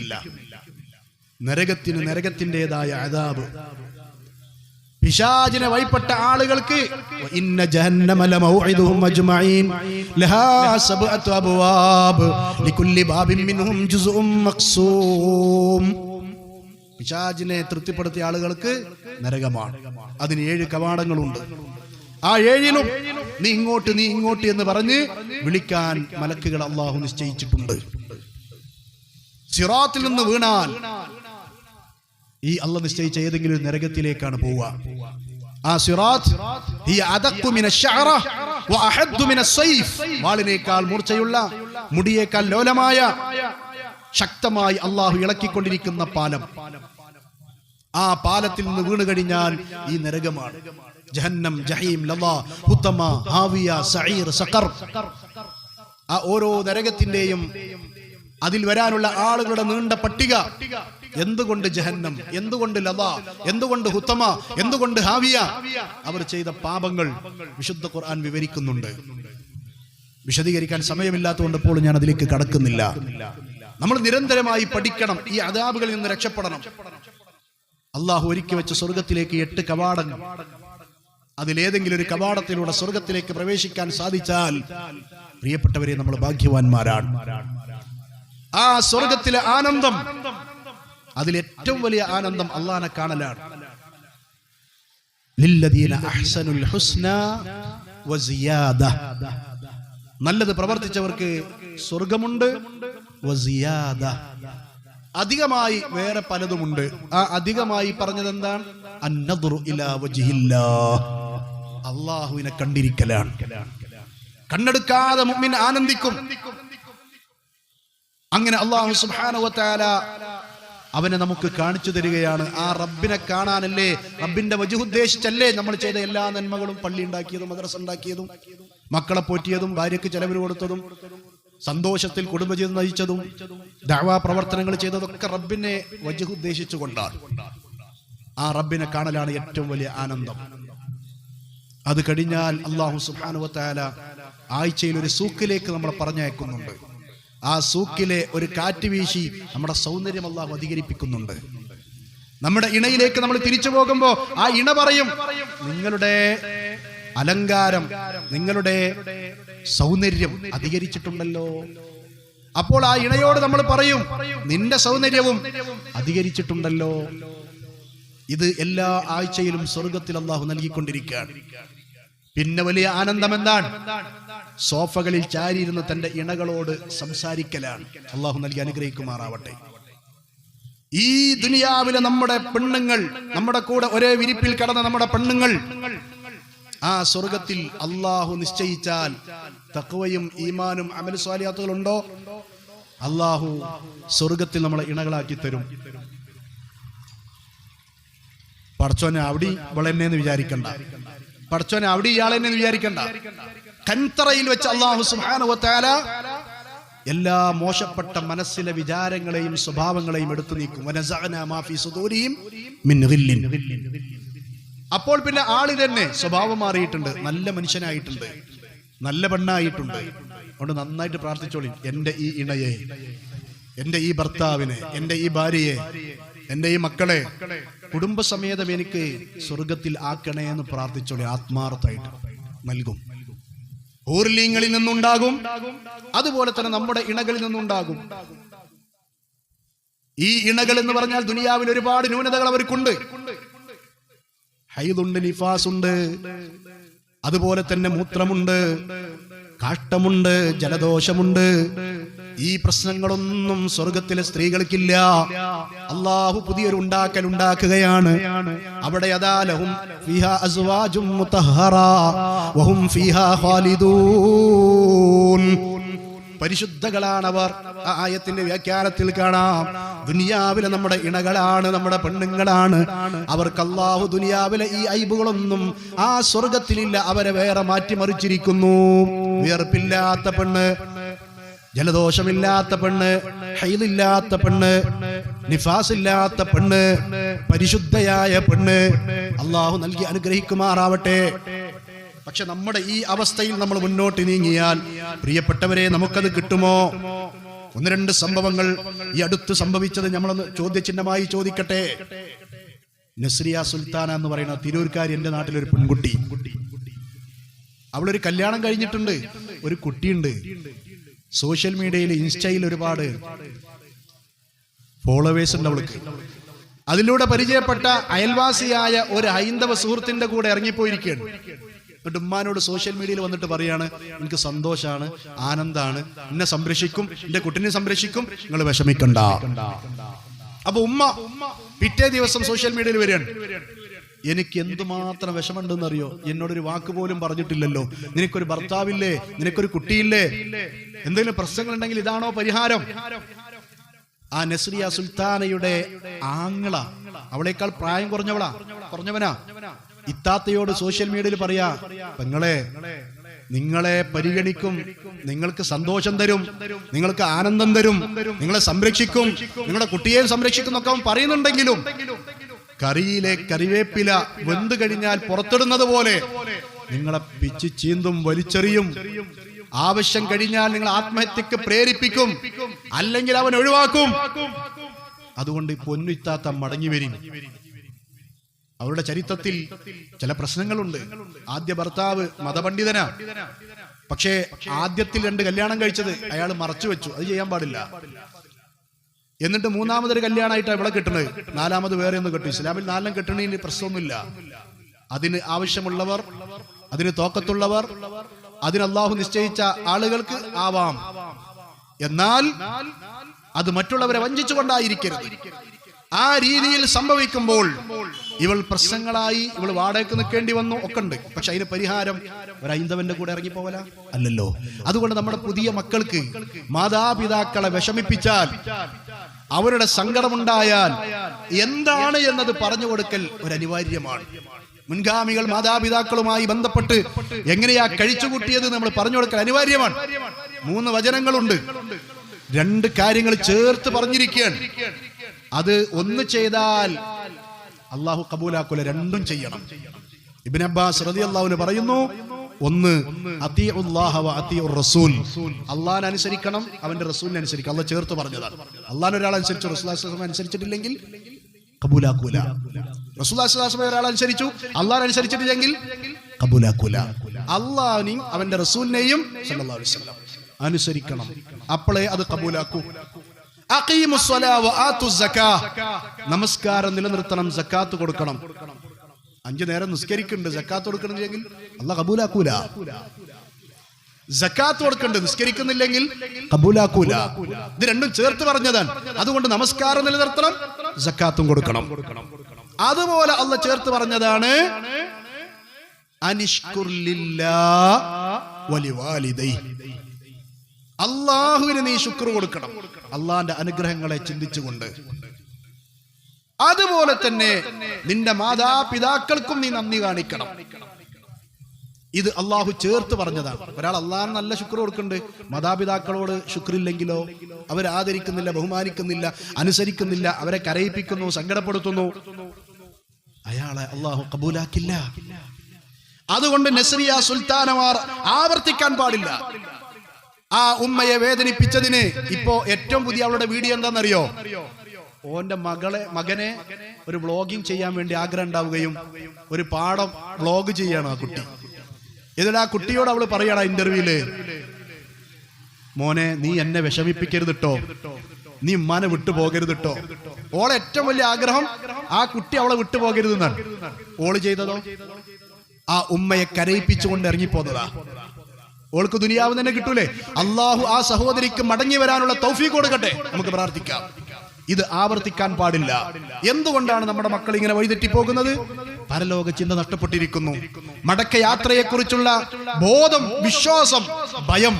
ലഭിക്കുന്നില്ല നരകത്തിന് നരകത്തിന്റെതായ അതാബ് പിശാചിനെ വഴിപ്പെട്ട ആളുകൾക്ക് ഇന്ന ജഹന്നമ മൗഇദുഹും അജ്മഈൻ ലഹാ സബ്അതു അബ്വാബ് ലികുല്ലി ബാബിൻ മിൻഹും ജുസ്ഉം മഖ്സൂം. പിശാചിനെ തൃപ്തിപ്പെടുത്തിയ ആളുകൾക്ക് നരകമാണ്. അതിന് ഏഴ് കവാടങ്ങളുണ്ട്. ആ ഏഴിലും നീ ഇങ്ങോട്ട് നീ ഇങ്ങോട്ട് എന്ന് പറഞ്ഞ് വിളിക്കാൻ മലക്കുകൾ അള്ളാഹു നിശ്ചയിച്ചിട്ടുണ്ട്. സിറാത്തിൽ നിന്ന് വീണാൽ ഈ അല്ല നിശ്ചയിച്ച ഏതെങ്കിലും നരകത്തിലേക്കാണ് പോവുക. ആ സിറാത്ത് ഹിയ അദഖു മിന അശ്ശഅറ വഅഹദ്ദു മിന അസ്സൈഫ് വാളിനേക്കാൾ മൂർച്ചയുള്ള മുടിയേക്കാൾ ലോലമായ ശക്തമായി അള്ളാഹു ഇളക്കിക്കൊണ്ടിരിക്കുന്ന പാലം. ആ പാലത്തിൽ നിന്ന് വീണു കഴിഞ്ഞാൽ ഈ നരകമാണ്. ജഹന്നം ജഹീം ലല്ലാ ഹുത്തമ ഹാവിയ സഈർ സഖർ. ആ ഓരോ നരകത്തിന്റെയും അതിൽ വരാനുള്ള ആളുകളുടെ നീണ്ട പട്ടിക. എന്തുകൊണ്ട് ജഹന്നം? എന്തുകൊണ്ട് ലത? എന്തുകൊണ്ട് ഹുത്തമ? എന്തുകൊണ്ട് ഹാവിയ? അവർ ചെയ്ത പാപങ്ങൾ വിശുദ്ധ ഖുർആൻ വിവരിക്കുന്നുണ്ട്. വിശദീകരിക്കാൻ സമയമില്ലാത്തതുകൊണ്ട് ഇപ്പോൾ ഞാൻ അതിലേക്ക് കടക്കുന്നില്ല. നമ്മൾ നിരന്തരമായി പഠിക്കണം ഈ അതാബുകളിൽ നിന്ന് രക്ഷപ്പെടണം. അള്ളാഹു ഒരുക്കി വെച്ച സ്വർഗത്തിലേക്ക് എട്ട് കവാടങ്ങൾ. അതിലേതെങ്കിലും ഒരു കവാടത്തിലൂടെ സ്വർഗത്തിലേക്ക് പ്രവേശിക്കാൻ സാധിച്ചാൽ പ്രിയപ്പെട്ടവരെ നമ്മൾ ഭാഗ്യവാന്മാരാണ്. ആ സ്വർഗത്തിലെ ആനന്ദം. അതിൽ ഏറ്റവും വലിയ ആനന്ദം അള്ളാനെ കാണലാണ്. നല്ലത് പ്രവർത്തിച്ചവർക്ക് സ്വർഗമുണ്ട് അധികമായി വേറെ പലതുമുണ്ട്. ആ അധികമായി പറഞ്ഞത് എന്താണ് അള്ളാഹുവിനെ കണ്ടിരിക്കലാണ്. കണ്ണെടുക്കാതെ മുമ്മിൻ ആനന്ദിക്കും. അങ്ങനെ അള്ളാഹു സുബാനുവത്താല അവനെ നമുക്ക് കാണിച്ചു തരികയാണ്. ആ റബ്ബിനെ കാണാനല്ലേ റബ്ബിന്റെ വജുദ്ദേശിച്ചല്ലേ നമ്മൾ ചെയ്ത എല്ലാ നന്മകളും പള്ളി ഉണ്ടാക്കിയതും മദ്രസ ഉണ്ടാക്കിയതും മക്കളെ പോറ്റിയതും ഭാര്യയ്ക്ക് ചെലവിന് കൊടുത്തതും സന്തോഷത്തിൽ കുടുംബജീവിതം നയിച്ചതും ദാവാ പ്രവർത്തനങ്ങൾ ചെയ്തതൊക്കെ റബ്ബിനെ വജുദ്ദേശിച്ചുകൊണ്ടാണ് ആ റബ്ബിനെ കാണലാണ് ഏറ്റവും വലിയ ആനന്ദം. അത് കഴിഞ്ഞാൽ അള്ളാഹു സുബാനുവത്താല ആഴ്ചയിൽ ഒരു സൂക്കിലേക്ക് നമ്മളെ പറഞ്ഞയക്കുന്നുണ്ട്. ആ സൂക്കിലെ ഒരു കാറ്റ് വീശി നമ്മുടെ സൗന്ദര്യം അള്ളാഹു അധികരിപ്പിക്കുന്നുണ്ട്. നമ്മുടെ ഇണയിലേക്ക് നമ്മൾ തിരിച്ചു പോകുമ്പോ ആ ഇണ പറയും നിങ്ങളുടെ അലങ്കാരം നിങ്ങളുടെ സൗന്ദര്യം അധികരിച്ചിട്ടുണ്ടല്ലോ. അപ്പോൾ ആ ഇണയോട് നമ്മൾ പറയും നിന്റെ സൗന്ദര്യവും അധികരിച്ചിട്ടുണ്ടല്ലോ. ഇത് എല്ലാ ആഴ്ചയിലും സ്വർഗത്തിൽ അള്ളാഹു നൽകിക്കൊണ്ടിരിക്കുകയാണ്. പിന്നെ വലിയ ആനന്ദം എന്താണ്? സോഫകളിൽ ചാരിയിരുന്ന തന്റെ ഇണകളോട് സംസാരിക്കലാണ്. അള്ളാഹു നൽകി അനുഗ്രഹിക്കുമാറാവട്ടെ. ഈ ദുനിയാവിലെ നമ്മുടെ പെണ്ണുങ്ങൾ നമ്മുടെ കൂടെ ഒരേ വിരിപ്പിൽ കടന്ന നമ്മുടെ പെണ്ണുങ്ങൾ ആ സ്വർഗത്തിൽ അള്ളാഹു നിശ്ചയിച്ചാൽ തക്കവയും ഈമാനും അമൽ സ്വാലിയാത്തുകളുണ്ടോ അള്ളാഹു സ്വർഗത്തിൽ നമ്മളെ ഇണകളാക്കി തരും. പടച്ചോനെ അവിടെ ഇവളെന്നെ വിചാരിക്കണ്ട. പടച്ചോനെ അവിടെ ഇയാളെന്നെ വിചാരിക്കണ്ട. കൻതറയിൽ വെച്ച് അള്ളാഹു സുഹാനുവത്താല എല്ലാ മോശപ്പെട്ട മനസ്സിലെ വിചാരങ്ങളെയും സ്വഭാവങ്ങളെയും എടുത്തു നീക്കും. അപ്പോൾ പിന്നെ ആളി തന്നെ സ്വഭാവം മാറിയിട്ടുണ്ട്. നല്ല മനുഷ്യനായിട്ടുണ്ട്. നല്ല പെണ്ണായിട്ടുണ്ട്. അതുകൊണ്ട് നന്നായിട്ട് പ്രാർത്ഥിച്ചോളി. എന്റെ ഈ ഇണയെ എന്റെ ഈ ഭർത്താവിനെ എന്റെ ഈ ഭാര്യയെ എന്റെ ഈ മക്കളെ കുടുംബസമേതം എനിക്ക് സ്വർഗത്തിൽ ആക്കണേ എന്ന് പ്രാർത്ഥിച്ചോളി. ആത്മാർത്ഥമായിട്ട് നൽകും. ഊർലിങ്ങളിൽ നിന്നുണ്ടാകും. അതുപോലെ തന്നെ നമ്മുടെ ഇണകളിൽ നിന്നുണ്ടാകും. ഈ ഇണകൾ എന്ന് പറഞ്ഞാൽ ദുനിയാവിൽ ഒരുപാട് ന്യൂനതകൾ അവർക്കുണ്ട്. ഹൈദുണ്ട് നിഫാസുണ്ട്. അതുപോലെ തന്നെ മൂത്രമുണ്ട്. കാഷ്ടമുണ്ട് ജലദോഷമുണ്ട്. ഈ പ്രശ്നങ്ങളൊന്നും സ്വർഗത്തിലെ സ്ത്രീകൾക്കില്ല. അള്ളാഹു പുതിയൊരു ഉണ്ടാക്കൽ ഉണ്ടാക്കുകയാണ്. അവിടെ ഖാലിദൂൻ. പരിശുദ്ധകളാണവർ. ആ ആയത്തിന്റെ വ്യാഖ്യാനത്തിൽ കാണാം. ദുനിയാവിലെ നമ്മുടെ ഇണകളാണ് നമ്മുടെ പെണ്ണുങ്ങളാണ്. അവർക്ക് അള്ളാഹു ദുനിയാവിലെ ഈ ഐബുകളൊന്നും ആ സ്വർഗത്തിലില്ല. അവരെ വേറെ മാറ്റിമറിച്ചിരിക്കുന്നു. വിയർപ്പില്ലാത്ത പെണ്ണ്. ജലദോഷമില്ലാത്ത പെണ്ണ് ഹൈദില്ലാത്ത പെണ്ണ് നിഫാസില്ലാത്ത പെണ്ണ് പരിശുദ്ധയായ പെണ്ണ് അള്ളാഹു നൽകി അനുഗ്രഹിക്കുമാറാവട്ടെ. പക്ഷെ നമ്മുടെ ഈ അവസ്ഥയിൽ നമ്മൾ മുന്നോട്ട് നീങ്ങിയാൽ പ്രിയപ്പെട്ടവരെ നമുക്കത് കിട്ടുമോ? ഒന്ന് രണ്ട് സംഭവങ്ങൾ ഈ അടുത്ത് സംഭവിച്ചത് നമ്മളൊന്ന് ചോദ്യചിഹ്നമായി ചോദിക്കട്ടെ. നസ്രിയ സുൽത്താന എന്ന് പറയുന്ന തിരൂർക്കാരി എന്റെ നാട്ടിലൊരു പെൺകുട്ടി. അവളൊരു കല്യാണം കഴിഞ്ഞിട്ടുണ്ട്. ഒരു കുട്ടിയുണ്ട്. സോഷ്യൽ മീഡിയയിൽ ഇൻസ്റ്റയിൽ ഒരുപാട് ഫോളോവേഴ്സ് ഉണ്ട് അവൾക്ക്. അതിലൂടെ പരിചയപ്പെട്ട അയൽവാസിയായ ഒരു ഹൈന്ദവ സുഹൃത്തിന്റെ കൂടെ ഇറങ്ങിപ്പോയിരിക്കുകയാണ്. എന്നിട്ട് ഉമ്മാനോട് സോഷ്യൽ മീഡിയയിൽ വന്നിട്ട് പറയാണ് എനിക്ക് സന്തോഷാണ് ആനന്ദാണ് എന്നെ സംരക്ഷിക്കും എന്റെ കുട്ടിനെ സംരക്ഷിക്കും നിങ്ങൾ വിഷമിക്കണ്ട. അപ്പൊ ഉമ്മ പിറ്റേ ദിവസം സോഷ്യൽ മീഡിയയിൽ വരികയാണ്. എനിക്ക് എന്തുമാത്രം വിഷമുണ്ടെന്ന് അറിയോ എന്നോടൊരു വാക്ക് പോലും പറഞ്ഞിട്ടില്ലല്ലോ. നിനക്കൊരു ഭർത്താവില്ലേ? നിനക്കൊരു കുട്ടിയില്ലേ? എന്തെങ്കിലും പ്രശ്നങ്ങളുണ്ടെങ്കിൽ ഇതാണോ പരിഹാരം? ആ നസ്രിയ സുൽത്താനയുടെ ആങ്ങള അവളേക്കാൾ പ്രായം കുറഞ്ഞവളാ. കുറഞ്ഞവനാ. ഇത്താത്തയോട് സോഷ്യൽ മീഡിയയിൽ പറയാ പെങ്ങളെ നിങ്ങളെ പരിഗണിക്കും. നിങ്ങൾക്ക് സന്തോഷം തരും. നിങ്ങൾക്ക് ആനന്ദം തരും. നിങ്ങളെ സംരക്ഷിക്കും. നിങ്ങളുടെ കുട്ടിയെയും സംരക്ഷിക്കും എന്നൊക്കെ അവൻ പറയുന്നുണ്ടെങ്കിലും കറിയിലെ കറിവേപ്പില വെന്ത് കഴിഞ്ഞാൽ പുറത്തിടുന്നത് പോലെ നിങ്ങളെ പിച്ച് ചീന്തും വലിച്ചെറിയും. ആവശ്യം കഴിഞ്ഞാൽ നിങ്ങൾ ആത്മഹത്യക്ക് പ്രേരിപ്പിക്കും. അല്ലെങ്കിൽ അവൻ ഒഴിവാക്കും. അതുകൊണ്ട് ഈ പൊന്നുത്താത്ത മടങ്ങി വരും. അവരുടെ ചരിത്രത്തിൽ ചില പ്രശ്നങ്ങളുണ്ട്. ആദ്യ ഭർത്താവ് മതപണ്ഡിതനാ. പക്ഷേ ആദ്യത്തിൽ രണ്ട് കല്യാണം കഴിച്ചത് അയാൾ മറച്ചു വെച്ചു. അത് ചെയ്യാൻ പാടില്ല. എന്നിട്ട് മൂന്നാമതൊരു കല്യാണമായിട്ട് ഇവിടെ കിട്ടുന്നത് നാലാമത് വേറെ ഒന്ന് കിട്ടും. ഇസ്ലാമിൽ നാലെണ്ണം കിട്ടണതിന് പ്രശ്നമൊന്നുമില്ല. അതിന് ആവശ്യമുള്ളവർ അതിന് തോക്കത്തുള്ളവർ അതിന് അള്ളാഹു നിശ്ചയിച്ച ആളുകൾക്ക് ആവാം. എന്നാൽ അത് മറ്റുള്ളവരെ വഞ്ചിച്ചുകൊണ്ടായിരിക്കരുത്. ആ രീതിയിൽ സംഭവിക്കുമ്പോൾ ഇവൾ പ്രശ്നങ്ങളായി ഇവൾ വാടകയ്ക്ക് നിൽക്കേണ്ടി വന്നു. ഒക്കെ ഉണ്ട് പക്ഷെ അതിന് പരിഹാരം ഒരു ഐന്തവന്റെ കൂടെ ഇറങ്ങിപ്പോവല അല്ലല്ലോ. അതുകൊണ്ട് നമ്മുടെ പുതിയ മക്കൾക്ക് മാതാപിതാക്കളെ വിഷമിപ്പിച്ചാൽ അവരുടെ സങ്കടമുണ്ടായാൽ എന്താണ് എന്നത് പറഞ്ഞു കൊടുക്കൽ ഒരു അനിവാര്യമാണ്. മുൻഗാമികൾ മാതാപിതാക്കളുമായി ബന്ധപ്പെട്ട് എങ്ങനെയാ കഴിച്ചുകൂട്ടിയത് നമ്മൾ പറഞ്ഞു കൊടുക്കൽ അനിവാര്യമാണ്. മൂന്ന് വചനങ്ങളുണ്ട്. രണ്ട് കാര്യങ്ങൾ ചേർത്ത് പറഞ്ഞിരിക്കുകയാണ്. അത് ഒന്ന് ചെയ്താൽ അള്ളാഹു കബൂലാക്കുല രണ്ടും ചെയ്യണം. ഇബിൻ അബ്ബാസ് റതി അള്ളാഹുന് പറയുന്നു ഒന്ന് റസൂൽ അനുസരിക്കണം അവന്റെ റസൂലിനെ അനുസരിക്കണം. അള്ള ചേർത്ത് പറഞ്ഞതാണ്. അള്ളാഹിനെ ഒരാൾ അനുസരിച്ചു റസൂൽ അനുസരിച്ചിട്ടില്ലെങ്കിൽ കബൂലാക്കൂല. റസൂൽ ഒരാൾ അനുസരിച്ചു അള്ളാഹിനെ അനുസരിച്ചിട്ടില്ലെങ്കിൽ കബൂലാക്കൂല. അള്ളാഹിനെയും അവന്റെ റസൂലിനെയും അനുസരിക്കണം. അപ്പോളേ അത് കബൂലാക്കൂ. നമസ്കാരം നിലനിർത്തണം സക്കാത്ത് കൊടുക്കണം. അഞ്ചു നേരം നിസ്കരിക്കുന്നുണ്ട് ജക്കാത്ത് കൊടുക്കണമെങ്കിൽ അല്ല കബൂലാക്കൂല. ജക്കാത്ത് കൊടുക്കണ്ട് നിസ്കരിക്കുന്നില്ലെങ്കിൽ കബൂലാക്കൂല. ഇത് രണ്ടും ചേർത്ത് പറഞ്ഞതാണ്. അതുകൊണ്ട് നമസ്കാരം നിലനിർത്തണം ജക്കാത്തും കൊടുക്കണം. അതുപോലെ അല്ല ചേർത്ത് പറഞ്ഞതാണ് അള്ളാഹുവിന് നീ ശുക്ർ കൊടുക്കണം. അള്ളാന്റെ അനുഗ്രഹങ്ങളെ ചിന്തിച്ചുകൊണ്ട്. അതുപോലെ തന്നെ നിന്റെ മാതാപിതാക്കൾക്കും നീ നന്ദി കാണിക്കണം. ഇത് അള്ളാഹു ചേർത്ത് പറഞ്ഞതാണ്. ഒരാൾ അള്ളാഹ് നല്ല ശുക്ർ കൊടുക്കുന്നുണ്ട്. മാതാപിതാക്കളോട് ശുക്രില്ലെങ്കിലോ അവരെ ആദരിക്കുന്നില്ല ബഹുമാനിക്കുന്നില്ല അനുസരിക്കുന്നില്ല അവരെ കരയിപ്പിക്കുന്നു സങ്കടപ്പെടുത്തുന്നു. അയാളെ അള്ളാഹു കബൂലാക്കില്ല. അതുകൊണ്ട് നസ്രിയ സുൽത്താനമാർ ആവർത്തിക്കാൻ പാടില്ല. ആ ഉമ്മയെ വേദനിപ്പിച്ചതിന് ഇപ്പോ ഏറ്റവും പുതിയ അവളുടെ വീഡിയോ എന്താണെന്നറിയോ? ഓന്റെ മകളെ മകനെ ഒരു വ്ളോഗിങ് ചെയ്യാൻ വേണ്ടി ആഗ്രഹം ഉണ്ടാവുകയും ഒരു പാഠം വ്ളോഗ് ചെയ്യാണ് ആ കുട്ടി. എന്നിട്ട് ആ കുട്ടിയോട് അവൾ പറയണ ഇന്റർവ്യൂൽ മോനെ നീ എന്നെ വിഷമിപ്പിക്കരുത് ട്ടോ. നീ ഉമ്മാനെ വിട്ടു പോകരുത് ട്ടോ. ഓളെ ഏറ്റവും വലിയ ആഗ്രഹം ആ കുട്ടി അവളെ വിട്ടു പോകരുത് എന്നാണ്. ഓൾ ചെയ്തതോ? ആ ഉമ്മയെ കരയിപ്പിച്ചുകൊണ്ട് ഇറങ്ങിപ്പോന്നതാ. ഓൾക്ക് ദുനിയാവ് തന്നെ കിട്ടൂലേ? അള്ളാഹു ആ സഹോദരിക്ക് മടങ്ങി വരാനുള്ള തൗഫീ കൊടുക്കട്ടെ. നമുക്ക് പ്രാർത്ഥിക്കാം. ഇത് ആവർത്തിക്കാൻ പാടില്ല. എന്തുകൊണ്ടാണ് നമ്മുടെ മക്കൾ ഇങ്ങനെ വഴിതെറ്റി പോകുന്നത് പരലോക ചിന്ത നഷ്ടപ്പെട്ടിരിക്കുന്നു. മടക്ക യാത്രയെക്കുറിച്ചുള്ള ബോധം വിശ്വാസം ഭയം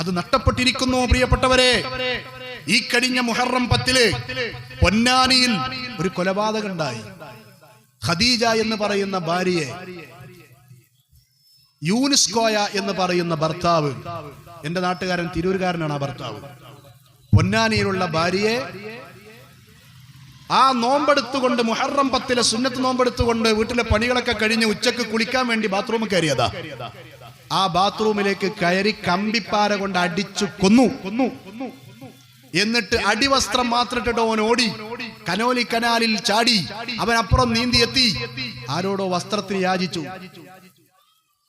അത് നഷ്ടപ്പെട്ടിരിക്കുന്നു പ്രിയപ്പെട്ടവരെ. ഈ കഴിഞ്ഞ മുഹറം പത്തിൽ പൊന്നാനിയിൽ ഒരു കൊലപാതകം ഉണ്ടായി ഖദീജ എന്ന് പറയുന്ന ഭാര്യയെ യൂനിസ്കോയ എന്ന് പറയുന്ന ഭർത്താവ് എന്റെ നാട്ടുകാരൻ തിരൂരുകാരനാണ് ആ ഭർത്താവ്. പൊന്നാനിയിലുള്ള ഭാര്യയെ ആ നോമ്പെടുത്തുകൊണ്ട് മുഹറം പത്തിലെ സുന്നത്ത് നോമ്പെടുത്തുകൊണ്ട് വീട്ടിലെ പണികളൊക്കെ കഴിഞ്ഞ് ഉച്ചയ്ക്ക് കുളിക്കാൻ വേണ്ടി ബാത്റൂമിൽ കയറിയതാ. ആ ബാത്റൂമിലേക്ക് കയറി കമ്പിപ്പാര കൊണ്ട് അടിച്ചു കൊന്നു. കൊന്നു എന്നിട്ട് അടിവസ്ത്രം മാത്രം ഇട്ടിട്ട് അവൻ ഓടി. കനോലി കനാലിൽ ചാടി. അവൻ അപ്പുറം നീന്തി എത്തി. ആരോടോ വസ്ത്രത്തിന് യാചിച്ചു.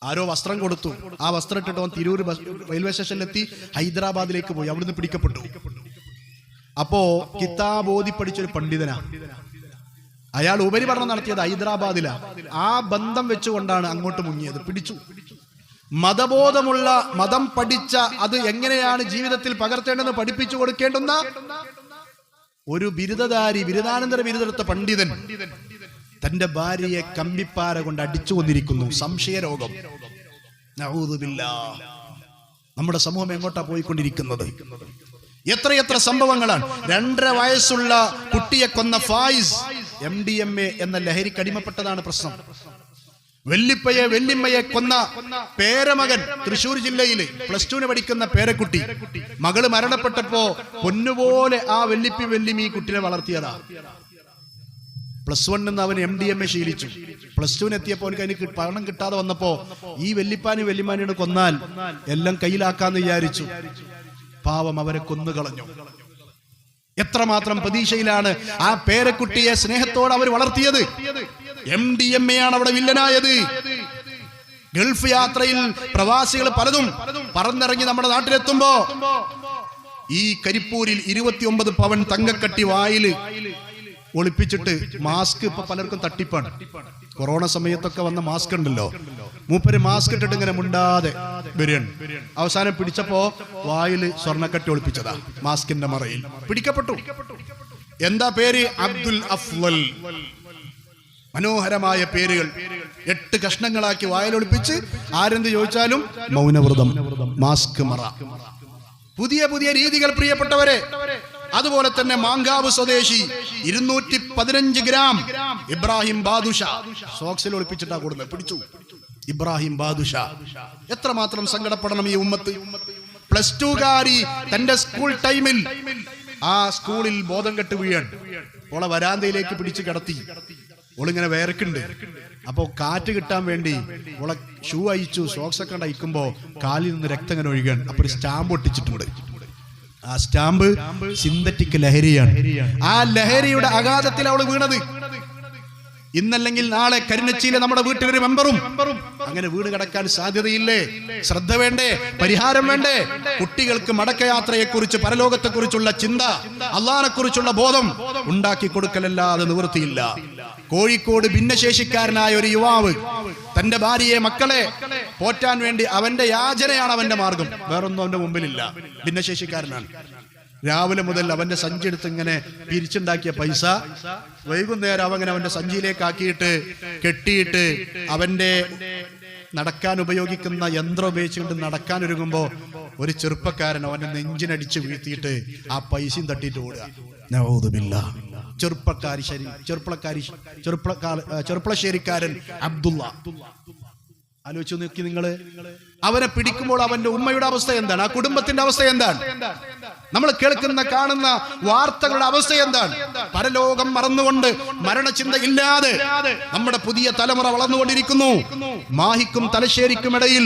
ആരോ വസ്ത്രം കൊടുത്തു. ആ വസ്ത്രം ഇട്ടിട്ട് അവൻ തിരൂർ റെയിൽവേ സ്റ്റേഷനിലെത്തി ഹൈദരാബാദിലേക്ക് പോയി. അവിടുന്ന് പിടിക്കപ്പെട്ടു. അപ്പോ കിതാബോധി പഠിച്ച പഠിച്ചൊരു പണ്ഡിതനാ. അയാൾ ഉപരിപഠനം നടത്തിയത് ഹൈദരാബാദിലാ. ആ ബന്ധം വെച്ചുകൊണ്ടാണ് അങ്ങോട്ട് മുങ്ങിയത്. പിടിച്ചു. മതബോധമുള്ള മതം പഠിച്ച അത് എങ്ങനെയാണ് ജീവിതത്തിൽ പകർത്തേണ്ടതെന്ന് പഠിപ്പിച്ചു കൊടുക്കേണ്ടുന്ന ഒരു ബിരുദധാരി ബിരുദാനന്തര ബിരുദെടുത്ത പണ്ഡിതൻ. തന്റെ ഭാര്യയെ കമ്പിപ്പാര കൊണ്ട് അടിച്ചു കൊന്നിരിക്കുന്നു. സംശയരോഗം. നമ്മുടെ സമൂഹം എങ്ങോട്ടാ പോയിക്കൊണ്ടിരിക്കുന്നത്? എത്രയെത്ര സംഭവങ്ങളാണ്? രണ്ടര വയസ്സുള്ള കുട്ടിയെ കൊന്ന Faiz M D M A എന്ന ലഹരിക്ക് അടിമപ്പെട്ടതാണ് പ്രശ്നം. വെല്ലിപ്പയെ വെല്ലിമ്മയെ കൊന്ന പേരമകൻ തൃശൂർ ജില്ലയിൽ പ്ലസ് ടുവിന് പഠിക്കുന്ന പേരക്കുട്ടി. മകൾ മരണപ്പെട്ടപ്പോ പൊന്നുപോലെ ആ വെല്ലിപ്പി വെല്ലിമി കുട്ടിയെ വളർത്തിയതാ. പ്ലസ് വണ്ണിൽ നിന്ന് അവൻ എം ഡി എം എ ശീലിച്ചു. പ്ലസ് ടുവിന് എത്തിയപ്പോൾ അവനക്ക് അതിന് പണം കിട്ടാതെ വന്നപ്പോ ഈ വെല്ലിപ്പാനും വെല്ലിമാനിയുടെ കൊന്നാൽ എല്ലാം കയ്യിലാക്കാന്ന് വിചാരിച്ചു. പാവം അവരെ കൊന്നുകളഞ്ഞു എത്രമാത്രം പ്രതീക്ഷയിലാണ് ആ പേരക്കുട്ടിയെ സ്നേഹത്തോടെ അവർ വളർത്തിയത്. എം ഡി എം എ ആണ് അവിടെ വില്ലനായത്. ഗൾഫ് യാത്രയിൽ പ്രവാസികൾ പലതും പറന്നിറങ്ങി നമ്മുടെ നാട്ടിലെത്തുമ്പോ ഈ കരിപ്പൂരിൽ ഇരുപത്തിയൊമ്പത് പവൻ തങ്കക്കട്ടി വായിൽ ഒളിപ്പിച്ചിട്ട് മാസ്ക് ഇപ്പൊ പലർക്കും തട്ടിപ്പാണ്. കൊറോണ സമയത്തൊക്കെ വന്ന മാസ്ക് ഉണ്ടല്ലോ. മൂപ്പര് മാസ്ക് ഇട്ടിട്ട് ഇങ്ങനെ മുണ്ടാതെ വരികയാണ്. അവസാനം പിടിച്ചപ്പോ വായിൽ സ്വർണക്കട്ടി ഒളിപ്പിച്ചതാ മാസ്കിന്റെ മറയിൽ. പിടിക്കപ്പെട്ടു. എന്താ പേര്? അബ്ദുൽ അഫ്വൽ. മനോഹരമായ പേരുകൾ. എട്ട് കഷ്ണങ്ങളാക്കി വായലൊളിപ്പിച്ച് ആരെന്ത് ചോദിച്ചാലും മൗനവ്രതം മാസ്ക് മറ. പുതിയ പുതിയ രീതികൾ പ്രിയപ്പെട്ടവരെ അതുപോലെ തന്നെ മാങ്കാവ് സ്വദേശി ഇരുന്നൂറ്റി പതിനഞ്ച് ഗ്രാം ഇബ്രാഹിം ബാദുഷ. സോക്സിൽ ഒളിപ്പിച്ചിട്ടാ കൊടുക്കുന്നത് പിടിച്ചു. ഇബ്രാഹിം ബാദുഷ. എത്രമാത്രം സങ്കടപ്പെടണം ഈ ഉമ്മത്ത്? പ്ലസ് ടുകാരി തന്റെ സ്കൂൾ ടൈമിൽ ആ സ്കൂളിൽ ബോധം കെട്ട് വീഴാൻ. ഓളെ വരാന്തയിലേക്ക് പിടിച്ച് കിടത്തി. ഓളിങ്ങനെ വേർക്കുണ്ട് അപ്പോ കാറ്റ് കിട്ടാൻ വേണ്ടി ഓളെ ഷൂ അയച്ചു സോക്സ് ഒക്കെ അയക്കുമ്പോ കാലിൽ നിന്ന് രക്തം ഇങ്ങനെ ഒഴുകാൻ. അപ്പൊ ഒരു സ്റ്റാമ്പ് ഒട്ടിച്ചിട്ടുണ്ട്. ആ സ്റ്റാമ്പ് സിന്തറ്റിക് ലഹരിയാണ്. ആ ലഹരിയുടെ അഗാധത്തിൽ അവൾ വീണത്. ഇന്നല്ലെങ്കിൽ നാളെ കരിനച്ചിയിലെ നമ്മുടെ വീട്ടിലൊരു മെമ്പറും. അങ്ങനെ വീട് കടക്കാൻ സാധ്യതയില്ലേ? ശ്രദ്ധ വേണ്ടേ? പരിഹാരം വേണ്ടേ? കുട്ടികൾക്ക് മടക്കയാത്രയെ കുറിച്ച് പരലോകത്തെ കുറിച്ചുള്ള ചിന്ത അള്ളാനെ കുറിച്ചുള്ള ബോധം ഉണ്ടാക്കി കൊടുക്കലല്ലാതെ നിവൃത്തിയില്ല. കോഴിക്കോട് ഭിന്നശേഷിക്കാരനായ ഒരു യുവാവ് തന്റെ ഭാര്യയെ മക്കളെ പോറ്റാൻ വേണ്ടി അവന്റെ യാചനയാണ് അവന്റെ മാർഗം. വേറൊന്നും അവന്റെ മുമ്പിലില്ല. ഭിന്നശേഷിക്കാരനാണ്. രാവിലെ മുതൽ അവന്റെ സഞ്ചി എടുത്ത് ഇങ്ങനെ പിരിച്ചുണ്ടാക്കിയ പൈസ വൈകുന്നേരം അവങ്ങനെ അവന്റെ സഞ്ചിയിലേക്ക് ആക്കിയിട്ട് കെട്ടിയിട്ട് അവന്റെ നടക്കാൻ ഉപയോഗിക്കുന്ന യന്ത്രം ഉപയോഗിച്ചുകൊണ്ട് നടക്കാൻ ഒരുങ്ങുമ്പോ ഒരു ചെറുപ്പക്കാരൻ അവന്റെ നെഞ്ചിനടിച്ച് വീഴ്ത്തിയിട്ട് ആ പൈസയും തട്ടിയിട്ട് ഓടുക. ചെറുപ്പക്കാരി ശരി ചെറുപ്പക്കാരി ചെറുപ്പക്കാർ ചെറുപ്പളശ്ശേരിക്കാരൻ അബ്ദുള്ള. ആലോചിച്ച് നോക്കി നിങ്ങൾ. അവനെ പിടിക്കുമ്പോൾ അവന്റെ ഉമ്മയുടെ അവസ്ഥ എന്താണ്? ആ കുടുംബത്തിന്റെ അവസ്ഥ എന്താണ്? നമ്മൾ കേൾക്കുന്ന കാണുന്ന വാർത്തകളുടെ അവസ്ഥ എന്താണ്? പരലോകം മറന്നുകൊണ്ട് മരണചിന്ത ഇല്ലാതെ നമ്മുടെ പുതിയ തലമുറ വളർന്നുകൊണ്ടിരിക്കുന്നു. മാഹിക്കും തലശ്ശേരിക്കും ഇടയിൽ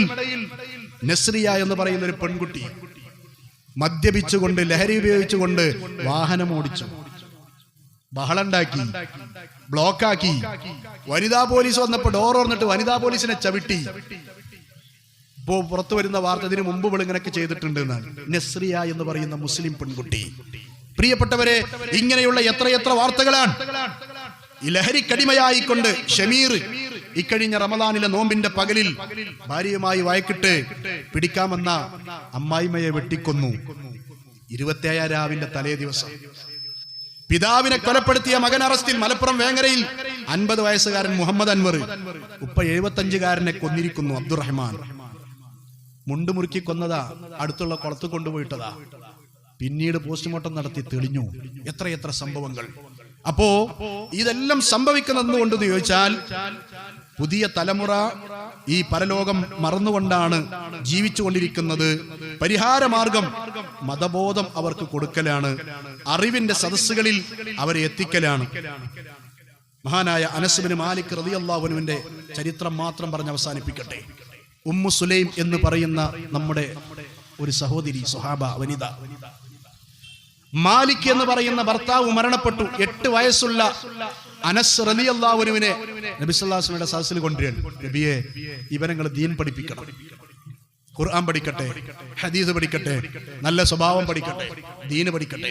നസ്രിയ എന്ന് പറയുന്ന ഒരു പെൺകുട്ടി മദ്യപിച്ചുകൊണ്ട് ലഹരി ഉപയോഗിച്ചുകൊണ്ട് വാഹനം ഓടിച്ചു. ബഹളുണ്ടാക്കി ബ്ലോക്കാക്കി. വനിതാ പോലീസ് വന്നപ്പോൾ ഡോർ തുറന്നിട്ട് വനിതാ പോലീസിനെ ചവിട്ടി. ഇപ്പോ പുറത്തു വരുന്ന വാർത്ത ഇതിനു മുമ്പ് ഇങ്ങനെയൊക്കെ ചെയ്തിട്ടുണ്ട് എന്നാണ് നസ്രിയ എന്ന് പറയുന്ന മുസ്ലിം പെൺകുട്ടി. പ്രിയപ്പെട്ടവരെ ഇങ്ങനെയുള്ള എത്രയെത്ര വാർത്തകളാണ്. ഈ ലഹരിക്കടിമയായിക്കൊണ്ട് ഷമീർ ഇക്കഴിഞ്ഞ റമദാനിലെ നോമ്പിന്റെ പകലിൽ ഭാര്യയുമായി വയക്കിട്ട് പിടിക്കാമെന്ന അമ്മായിമയെ വെട്ടിക്കൊന്നു. ഇരുപത്തേഴാം രാവിന്റെ തലേ ദിവസം. പിതാവിനെ കൊലപ്പെടുത്തിയ മകൻ അറസ്റ്റിൽ മലപ്പുറം വേങ്ങരയിൽ അൻപത് വയസ്സുകാരൻ മുഹമ്മദ് അൻവർ ഉപ്പ എഴുപത്തഞ്ചുകാരനെ കൊന്നിരിക്കുന്നു അബ്ദുറഹ്മാൻ. മുണ്ട് മുറുക്കി കൊന്നതാ അടുത്തുള്ള കുളത്ത് കൊണ്ടുപോയിട്ടതാ. പിന്നീട് പോസ്റ്റ്മോർട്ടം നടത്തി തെളിഞ്ഞു. എത്രയെത്ര സംഭവങ്ങൾ. അപ്പോ ഇതെല്ലാം സംഭവിക്കുന്നതെന്ന് കൊണ്ടെന്ന് ചോദിച്ചാൽ പുതിയ തലമുറ ഈ പരലോകം മറന്നുകൊണ്ടാണ് ജീവിച്ചുകൊണ്ടിരിക്കുന്നത്. പരിഹാരമാർഗം മതബോധം അവർക്ക് കൊടുക്കലാണ്. അറിവിന്റെ സദസ്സുകളിൽ അവരെ എത്തിക്കലാണ്. മഹാനായ അനസുബിന് മാലിക് റതിയല്ലാവുനുവിന്റെ ചരിത്രം മാത്രം പറഞ്ഞ് അവസാനിപ്പിക്കട്ടെ. ഉമ്മു സുലൈം എന്ന് പറയുന്ന നമ്മുടെ ഒരു സഹോദരി സുഹാബ വനിത. മാലിക് എന്ന് പറയുന്ന ഭർത്താവ് മരണപ്പെട്ടു. എട്ട് വയസ്സുള്ള അനസ് റലിയല്ലാവുനുവിനെ നബിസ്വല്ലാസ്മയുടെ സദസ്സിൽ കൊണ്ടുവരികയാണ് നബിയെ ഇവനങ്ങൾ ദീൻ പഠിപ്പിക്കണം. ഖുർആൻ പഠിക്കട്ടെ ഹദീസ് പഠിക്കട്ടെ നല്ല സ്വഭാവം പഠിക്കട്ടെ ദീന് പഠിക്കട്ടെ.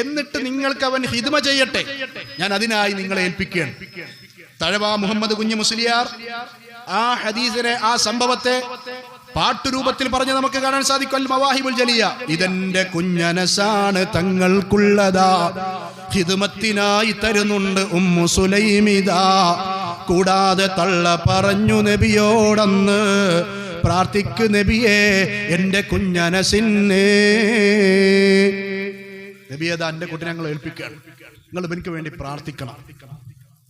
എന്നിട്ട് നിങ്ങൾക്ക് അവൻ ഹിദ്മ ചെയ്യട്ടെ. ഞാൻ അതിനായി നിങ്ങളെ ഏൽപ്പിക്കുകയാണ്. തഴവ മുഹമ്മദ് കുഞ്ഞു മുസ്ലിയാർ ആ ഹദീസിനെ ആ സംഭവത്തെ പാട്ടുരൂപത്തിൽ പറഞ്ഞ് നമുക്ക് കാണാൻ സാധിക്കും. മവാഹിബുൽ ജലിയ. ഇതെന്റെ കുഞ്ഞനസാണ് തങ്ങൾക്കുള്ളതാ. ഹിതുമത്തിനായി തരുന്നുണ്ട് ഉമ്മു സുലൈമിതാ കൂടാതെ തള്ള പറഞ്ഞു നബിയോടന്ന് പ്രാർത്ഥിക്കു നബിയെ എന്റെ കുഞ്ഞനസിന്നേ. നബിയതാ എന്റെ കുട്ടി ഞങ്ങൾ ഏൽപ്പിക്കുകയാണ്. നിങ്ങൾ എനിക്ക് വേണ്ടി പ്രാർത്ഥിക്കണം.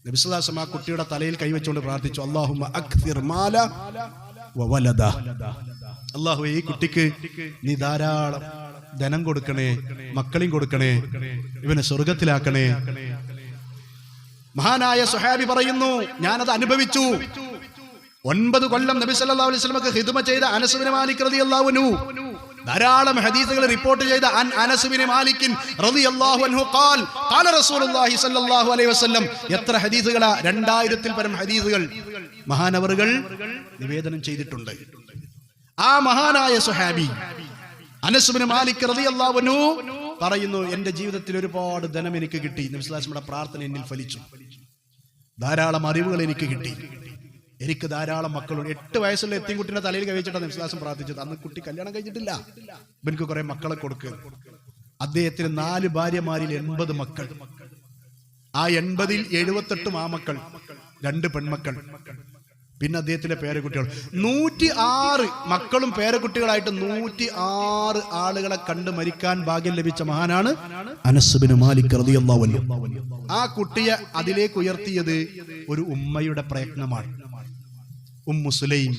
നബിസുദാസം ആ കുട്ടിയുടെ തലയിൽ കൈവച്ചുകൊണ്ട് പ്രാർത്ഥിച്ചു അള്ളാഹുമ്മ അക്സിർ മാല വവലദ അള്ളാഹു ഈ കുട്ടിക്ക് നീ ധാരാളം ധനം കൊടുക്കണേ മക്കളെയും കൊടുക്കണേ ഇവനെ സ്വർഗത്തിലാക്കണേ മഹാനായ സുഹാബി പറയുന്നു ഞാനത് അനുഭവിച്ചു. ഒൻപത് കൊല്ലം നബി സല്ലല്ലാഹു അലൈഹി വസല്ലമക്ക് ഹിദ്മ ചെയ്ത അനസ് ബിൻ മാലിക് അൻഹു ധാരാളം ഹദീസുകൾ റിപ്പോർട്ട് ചെയ്ത അൻ അനസ് ബിൻ മാലിക്കിൻ റളിയല്ലാഹു അൻഹു ഖാൽ ഖാല റസൂലുള്ളാഹി സ്വല്ലല്ലാഹു അലൈഹി വസല്ലം എത്ര ഹദീസുകളാ? രണ്ടായിരത്തിൽ പരം ഹദീസുകൾ മഹാനവറുകൾ നിവേദനം ചെയ്തിട്ടുണ്ട്. ആ മഹാനായ സുഹാബി അനസ് ബിൻ മാലിക് റളിയല്ലാഹു അൻഹു പറയുന്നു എന്റെ ജീവിതത്തിൽ ഒരുപാട് ധനം എനിക്ക് കിട്ടി. നബി സ്വല്ലല്ലാഹു അലൈഹി വസല്ലമയുടെ പ്രാർത്ഥന എന്നിൽ ഫലിച്ചു. ധാരാളം അറിവുകൾ എനിക്ക് കിട്ടി. എനിക്ക് ധാരാളം മക്കളുണ്ട്. എട്ട് വയസ്സുള്ള എത്തിൻകുട്ടിന്റെ തലയിൽ കഴിച്ചിട്ടാണ് വിശ്വാസം പ്രാർത്ഥിച്ചത്. അന്ന് കുട്ടി കല്യാണം കഴിച്ചിട്ടില്ല. എനിക്ക് കുറെ മക്കളെ കൊടുക്കുക അദ്ദേഹത്തിന് നാല് ഭാര്യമാരിൽ എൺപത് മക്കൾ. ആ എൺപതിൽ എഴുപത്തെട്ട് മാമക്കൾ രണ്ട് പെൺമക്കൾ. പിന്നെ അദ്ദേഹത്തിന്റെ പേരക്കുട്ടികൾ. നൂറ്റി ആറ് മക്കളും പേരക്കുട്ടികളായിട്ട് നൂറ്റി ആറ് ആളുകളെ കണ്ട് മരിക്കാൻ ഭാഗ്യം ലഭിച്ച മഹാനാണ് അനസുബിന് മാലിക് ആ കുട്ടിയെ അതിലേക്ക് ഉയർത്തിയത് ഒരു ഉമ്മയുടെ പ്രയത്നമാണ്. ഉമ്മു സുലൈം.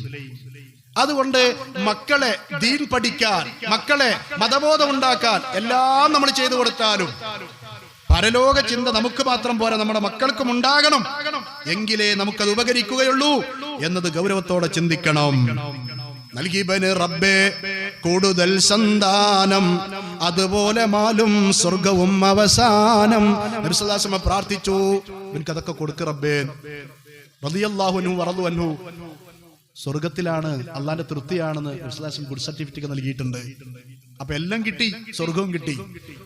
അതുകൊണ്ട് മക്കളെ ദീൻ പഠിക്കാൻ മക്കളെ മതബോധം ഉണ്ടാക്കാൻ എല്ലാം നമ്മൾ ചെയ്തു കൊടുത്താലും പരലോക ചിന്ത നമുക്ക് മാത്രം പോരാ നമ്മുടെ മക്കൾക്കും ഉണ്ടാകണം. എങ്കിലേ നമുക്കത് ഉപകരിക്കുകയുള്ളൂ എന്നത് ഗൗരവത്തോടെ ചിന്തിക്കണം. നൽകിബന് റബ്ബേ കൂടുതൽ സന്താനം അതുപോലെ മാലും സ്വർഗവും അവസാനം. പ്രാർത്ഥിച്ചു. എനിക്കതൊക്കെ കൊടുക്ക് റബ്ബേ. സ്വർഗത്തിലാണ് അള്ളാന്റെ തൃപ്തിയാണെന്ന് വിശ്വാസം ഗുഡ് സർട്ടിഫിക്കറ്റ് നൽകിയിട്ടുണ്ട്. അപ്പൊ എല്ലാം കിട്ടി സ്വർഗവും കിട്ടി.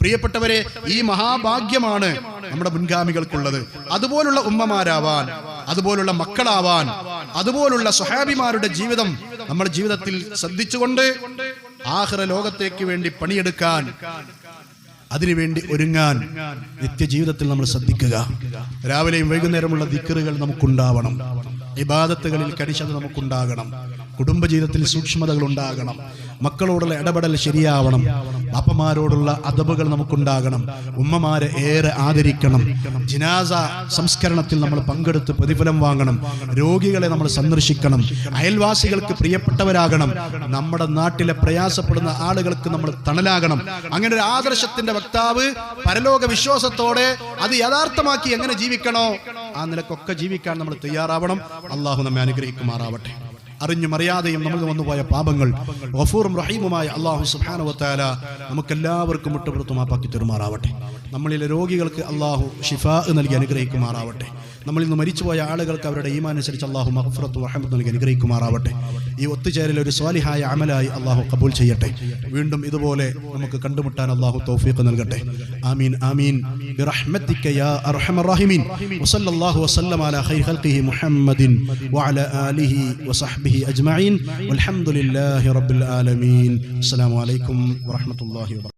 പ്രിയപ്പെട്ടവരെ ഈ മഹാഭാഗ്യമാണ് നമ്മുടെ മുൻഗാമികൾക്കുള്ളത്. അതുപോലുള്ള ഉമ്മമാരാവാൻ അതുപോലുള്ള മക്കളാവാൻ അതുപോലുള്ള സ്വഹാബിമാരുടെ ജീവിതം നമ്മുടെ ജീവിതത്തിൽ ശ്രദ്ധിച്ചുകൊണ്ട് ആഹ്റ ലോകത്തേക്ക് വേണ്ടി പണിയെടുക്കാൻ അതിനുവേണ്ടി ഒരുങ്ങാൻ നിത്യജീവിതത്തിൽ നമ്മൾ ശ്രദ്ധിക്കുക. രാവിലെയും വൈകുന്നേരമുള്ള ദിക്കറുകൾ നമുക്കുണ്ടാവണം. ഇബാദത്തുകളിൽ കണിശത നമുക്കുണ്ടാകണം. കുടുംബജീവിതത്തിൽ സൂക്ഷ്മതകൾ ഉണ്ടാകണം മക്കളോടുള്ള ഇടപെടൽ ശരിയാവണം. അപ്പമാരോടുള്ള അതബുകൾ നമുക്കുണ്ടാകണം. ഉമ്മമാരെ ഏറെ ആദരിക്കണം. ജിനാസ സംസ്കരണത്തിൽ നമ്മൾ പങ്കെടുത്ത് പ്രതിഫലം വാങ്ങണം. രോഗികളെ നമ്മൾ സന്ദർശിക്കണം. അയൽവാസികൾക്ക് പ്രിയപ്പെട്ടവരാകണം. നമ്മുടെ നാട്ടിലെ പ്രയാസപ്പെടുന്ന ആളുകൾക്ക് നമ്മൾ തണലാകണം. അങ്ങനെ ഒരു ആദർശത്തിന്റെ വക്താവ് പരലോക വിശ്വാസത്തോടെ അത് യഥാർത്ഥമാക്കി എങ്ങനെ ജീവിക്കണോ ആ നിലക്കൊക്കെ ജീവിക്കാൻ നമ്മൾ തയ്യാറാവണം. അള്ളാഹു നമ്മെ അനുഗ്രഹിക്കുമാറാവട്ടെ. അറിഞ്ഞും അറിയാതെയും നമുക്ക് വന്നുപോയ പാപങ്ങൾ ഗഫൂറും റഹീമുമായ അള്ളാഹു സുബാനുവത്താല നമുക്കെല്ലാവർക്കും വിട്ടുപുറത്തു മാപ്പാക്കി തെരുമാറാവട്ടെ. നമ്മളിലെ രോഗികൾക്ക് അള്ളാഹു ഷിഫ നൽകി അനുഗ്രഹിക്കുമാറാവട്ടെ. നമ്മളിൽ നിന്ന് മരിച്ചുപോയ ആളുകൾക്ക് അവരുടെ ഈമാനുസരിച്ച് അള്ളാഹു മഹഫറത്ത് വഹമത്ത് നൽകി അനുഗ്രഹിക്കുമാറാവട്ടെ ഈ ഒത്തുചേരൽ ഒരു സ്വാലിഹായ അമലായി അള്ളാഹു കബൂൽ ചെയ്യട്ടെ വീണ്ടും ഇതുപോലെ നമുക്ക് കണ്ടുമുട്ടാൻ അള്ളാഹു തൗഫീഖ് നൽകട്ടെ ആമീൻ ആമീൻ برحمتك يا أرحم الراحمين وصلى الله وسلم على خير خلقه محمد وعلى آله وصحبه أجمعين والحمد لله رب العالمين السلام عليكم ورحمة الله وبركاته